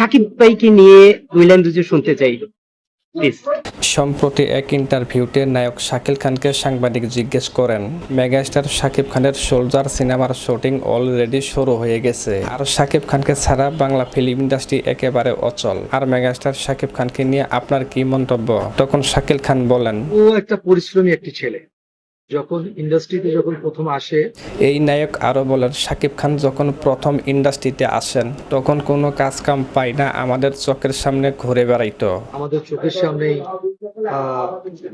সাকিব ভাইকে নিয়ে দুই লাইন দুজন শুনতে চাই সম্প্রতি এক ইন্টারভিউতে নায়ক শাকিল খানকে সাংবাদিক জিজ্ঞেস করেন মেগাস্টার শাকিব খানের সোলজার সিনেমার শুটিং অলরেডি শুরু হয়ে গেছে। আর শাকিব খানকে ছাড়া বাংলা ফিল্ম ইন্ডাস্ট্রি একেবারে অচল। আর মেগাস্টার শাকিব খানকে নিয়ে আপনার কি মন্তব্য? তখন শাকিল খান বলেন ও একটা পরিশ্রমী একটি ছেলে। যখন ইন্ডাস্ট্রিতে যখন প্রথম আসে এই নায়ক আরও বলেন সাকিব খান যখন প্রথম ইন্ডাস্ট্রিতে আসেন তখন কোনো কাজ কাম পাই না আমাদের চোখের সামনে ঘুরে বেড়াইতো। আমাদের চোখের সামনেই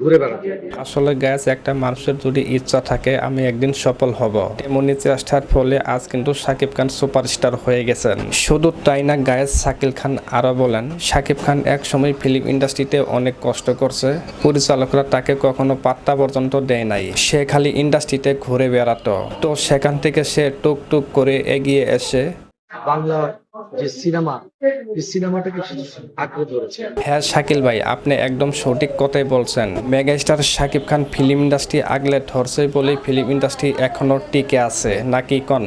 ঘুরে বেড়াতে। আসলে গ্যাস একটা মানুষের যদি ইচ্ছা থাকে আমি একদিন সফল হব। তেমনি চেষ্টার ফলে আজ কিন্তু সাকিব খান সুপারস্টার হয়ে গেছেন। শুধু তাই না গায়েস শাকিল খান আরও বলেন সাকিব খান এক সময় ফিল্ম ইন্ডাস্ট্রিতে অনেক কষ্ট করছে। পরিচালকরা তাকে কখনো পাত্তা পর্যন্ত দেয় নাই। সে খালি ইন্ডাস্ট্রিতে ঘুরে বেড়াতো। তো সেখান থেকে সে টুক টুক করে এগিয়ে এসে বাংলা যে সিনেমা এই সিনেমাটাকে শুধু ধরেছে। হ্যাঁ শাকিল ভাই আপনি একদম সঠিক কথাই বলছেন। Megastar Shakib Khan film industry আগলে ধরছে বলেই ফিল্ম ইন্ডাস্ট্রি এখনও টিকে আছে। নাকি কন?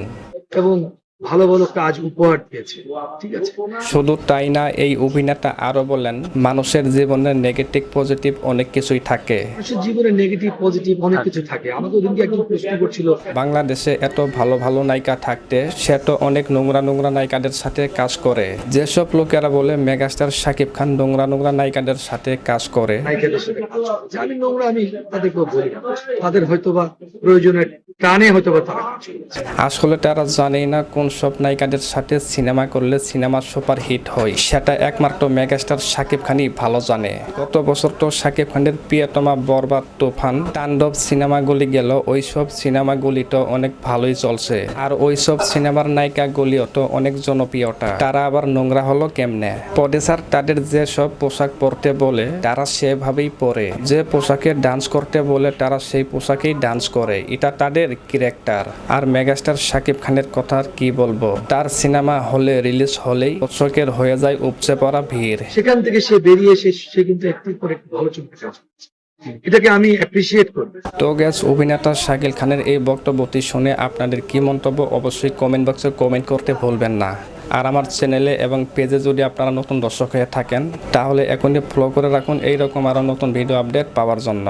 এবং ভালো ভালো কাজ উপহার দিয়েছে। ঠিক আছে? শুধু তাই না এই অভিনেতা আরও বলেন মানুষের জীবনে নেগেটিভ পজিটিভ অনেক কিছুই থাকে। মানুষের জীবনে নেগেটিভ পজিটিভ অনেক কিছু থাকে। আমাকে ওদিনকে একজন প্রশ্ন করছিল বাংলাদেশে এত ভালো ভালো নায়িকা থাকতে সে তো অনেক নোংরা নোংরা নায়িকাদের সাথে কাজ করে। যেসব লোকেরা বলে মেগাস্টার শাকিব খান নোংরা নোংরা নায়িকাদের সাথে কাজ করে। নায়িকাদের সাথে কাজ করছে। আমি নোংরা আমি তাদেরকেও বলি তাদের হয়তোবা প্রয়োজনের আসলে তারা জানেই না কোন সব নায়িকাদের সাথে সিনেমা করলে সিনেমা সুপার হিট হয়। সেটা একমাত্র মেগাস্টার শাকিব খানই ভালো জানে। গত বছর তো শাকিব খানের প্রিয়তমা বরবাদ তুফান তাণ্ডব সিনেমাগুলি গেল, ওইসব সিনেমাগুলি তো অনেক ভালোই চলছে। আর ওইসব সিনেমার নায়িকাগুলিও তো অনেক জনপ্রিয়তা। তারা আবার নোংরা হলো কেমনে? প্রডিউসার তাদের যে সব পোশাক পরতে বলে, তারা সেভাবেই পরে। যে পোশাকে ডান্স করতে বলে, তারা সেই পোশাকেই ডান্স করে। এটা তাদের ক্যারেক্টার আর মেগাস্টার শাকিব খানের কথা কি বলব? তার সিনেমা হলে রিলিজ হলেই দর্শকের হয়ে যায় উপচে পড়া ভিড়। সেখান থেকে সে বেরিয়ে এসে সে কিন্তু একটি করে ভালো কাজ এটাকে আমি অ্যাপ্রিসিয়েট করি তো গ্যাস অভিনেতা শাকিল খানের এই বক্তব্যটি শুনে আপনাদের কি মন্তব্য অবশ্যই কমেন্ট বক্সে কমেন্ট করতে ভুলবেন না। আর আমার চ্যানেলে এবং পেজে যদি আপনারা নতুন দর্শক হয়ে থাকেন তাহলে এখনই ফলো করে রাখুন। এইরকম আরও নতুন ভিডিও আপডেট পাওয়ার জন্য।